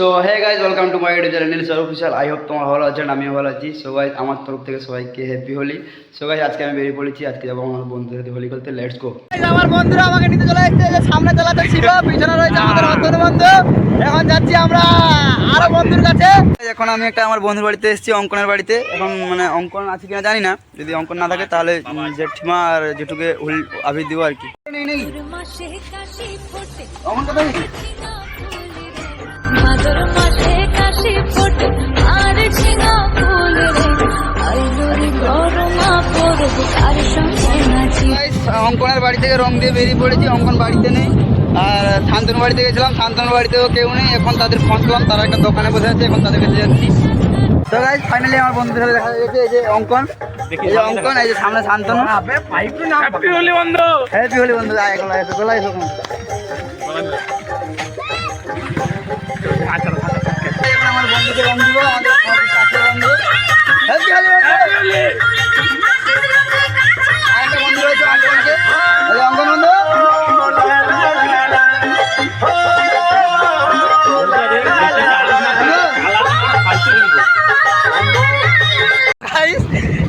তো hey guys welcome to my YouTube channel Neels official I hope তোমার ভালো আছেন আমিও ভালো আছি। সো গাইজ আমার তরফ থেকে সবাইকে হ্যাপি হোলি সো গাইজ আজকে আমি বেরিয়ে পড়েছি আজকে যাব আমার বন্ধুদের সাথে হোলি খেলতে লেটস গো আমার বন্ধুরা আমাকে নিতে চলে এসেছে যে সামনে চালাতে ছিল পিছনে রয়েছে আমাদের অন্তর বন্ধু। এখন যাচ্ছি আমরা আরও বন্ধুর কাছে। এখন আমি একটা আমার বন্ধুর বাড়িতে এসেছি অঙ্কনের বাড়িতে। এখন মানে অঙ্কন আছে কিনা জানি না। যদি অঙ্কন না থাকে তাহলে জেঠিমা আর জেঠুকে হোলি আবির দিব আর কি। অঙ্কন? ভাদর মাসে কাশি ফোটে আর ঝিঙা ফুল রে। গরমা পড়ব তার সঙ্গে নাচি। অঙ্কনের বাড়ি থেকে রং দিয়ে বেরিয়ে পড়েছি অঙ্কন বাড়িতে নেই। আর শান্তনু বাড়িতে গেছিলাম শান্তনু বাড়িতেও কেউ নেই। এখন তাদের ফোন করলাম তারা একটা দোকানে বসে আছে এখন তাদের কাছে যাচ্ছি। তো গাইজ ফাইনালি আমার বন্ধুদের সাথে দেখা গেছে এই যে অঙ্কন। এই যে অঙ্কন এই যে সামনে শান্তনু। হ্যাপি হোলি বন্ধু। হ্যাপি হোলি বন্ধু আয় গোলা এসো গোলা এসো এখন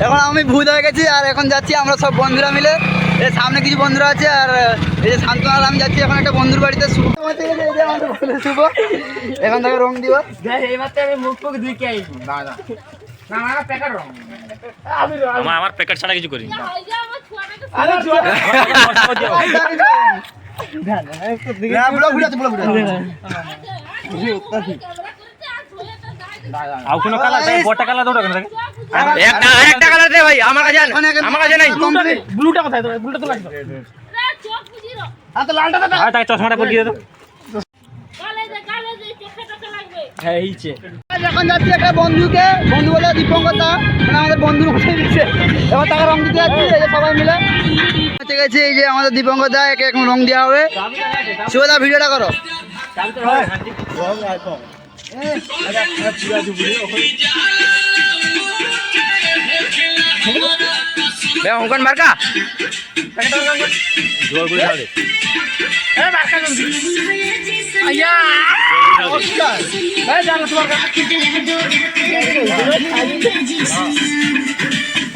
এখন আমি ভূত হয়ে গেছি আর এখন যাচ্ছি আমরা সব বন্ধুরা মিলে। সামনে কিছু বন্ধুরা আছে আর এই যে শান্তনাল আমি যাচ্ছি এখন একটা বন্ধুর বাড়িতে শুভ। এখন তাকে রং দিব। আমার আমার প্যাকেট ছাড়া কিছু করি। আর কোনো কালার? দুটো কেন থাকে একটা একটা কালার দে ভাই আমার কাছে আমার কাছে নাই। ব্লুটা কোথায় তোর? ব্লুটা তো লাগবে আর তো লালটা দাদা আর তাকে চশমাটা পরিয়ে দে। তো হ্যাঁ এইছে এখন যাচ্ছি একটা বন্ধুকে বন্ধু বলে দীপঙ্কর দা মানে আমাদের বন্ধুর কোথায় দিচ্ছে। এবার তাকে রং দিতে যাচ্ছি যে সবাই মিলে। গেছে এই যে আমাদের দীপঙ্কর দা একে এখন রং দেওয়া হবে। শুভদা ভিডিওটা করো। অঙ্কন মার্কা জোর করে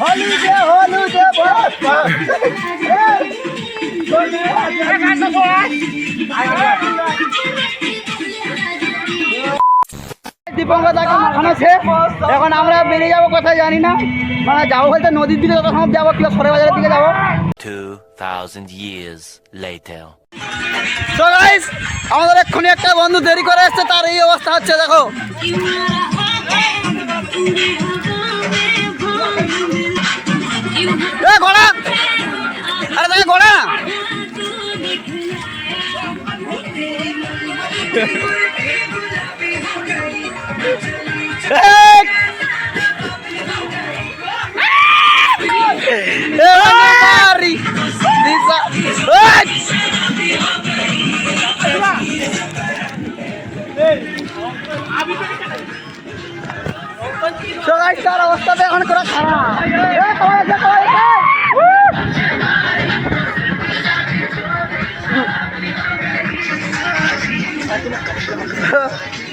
হলুদে হলুদে দীপঙ্কর দাকে মাখানো এখন আমরা বেরিয়ে যাব কোথায় জানি না। মানে যাব বলতে নদীর দিকে যত সময় যাব কিংবা সরে বাজারের দিকে যাব। 2,000 years later. তো গাইস আমাদের এক্ষুনি একটা বন্ধু দেরি করে এসছে তার এই অবস্থা হচ্ছে দেখো। ঘোড়া! আরে ঘোড়া! এই! এ বাড়ি দিশা এই! সবাই তার অবস্থাটা এখন করা খারাপ এ, সবাই আছে, সবাই আছে।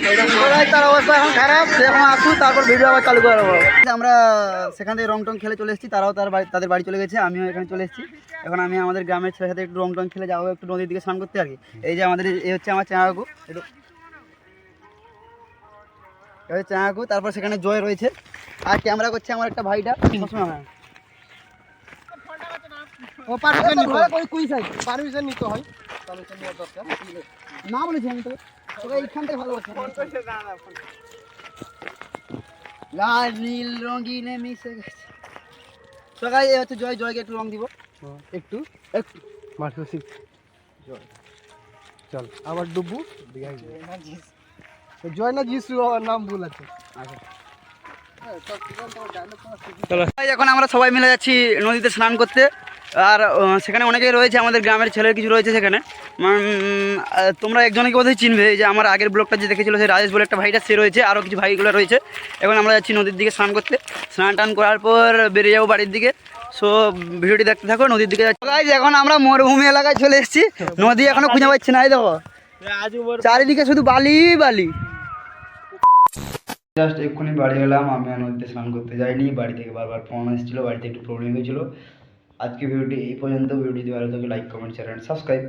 সবাই তার অবস্থা এখন খারাপ সে এখন আসুন তারপর ভিডিও আবার চালু করে আমরা সেখান থেকে রং টং খেলে চলে এসেছি তারাও তার বাড়ি তাদের বাড়ি চলে গেছে আমিও এখানে চলে এসেছি। এখন আমি আমাদের গ্রামের ছেলের সাথে একটু রং টং খেলে যাব একটু নদীর দিকে স্নান করতে আর কি এই যে আমাদের এই হচ্ছে আমার একটু এই চাঁকাকু তারপর সেখানে জয় রয়েছে। আর ক্যামেরা করছে আমার একটা ভাইটা। সবসময় হ্যাঁ। ও পারমিশন নিতে হয় কুই পারমিশন নিতে হয় পারমিশন নেওয়ার দরকার না বলেছি আমি তো লাল নীল রঙিনে মিশে গেছে। তো গাই হচ্ছে জয় জয়কে একটু রং দিব। একটু একটু। মার্কসিক জয়। চল আবার ডুবু জয় না যিশু আমার নাম ভুল আছে। ভাই, এখন আমরা সবাই মিলে যাচ্ছি নদীতে স্নান করতে। আর সেখানে অনেকেই রয়েছে, আমাদের গ্রামের ছেলে কিছু রয়েছে সেখানে। তোমরা একজনকে বোধহয় চিনবে যে আমার আগের ব্লগটা যে দেখেছিল, সেই রাজেশ বলে একটা ভাইটা, সে রয়েছে আরও কিছু ভাইগুলো রয়েছে। এখন আমরা যাচ্ছি নদীর দিকে স্নান করতে। স্নান টান করার পর বেরিয়ে যাব বাড়ির দিকে। সো, ভিডিওটি দেখতে থাকো, নদীর দিকে যাচ্ছি। এখন আমরা মরুভূমি এলাকায় চলে এসেছি। নদী এখনও খুঁজে পাচ্ছি না, এই দেখো। চারিদিকে শুধু বালি বালি। জাস্ট এক্ষুনি বাড়ি এলাম, আমি আর নদীতে স্নান করতে যাইনি। বাড়ি থেকে বারবার ফোন এসেছিল, বাড়িতে একটু প্রবলেম হয়েছিল। আজকে ভিডিওটি এই পর্যন্ত ভিডিওটি ভালো থাকে like comment share and subscribe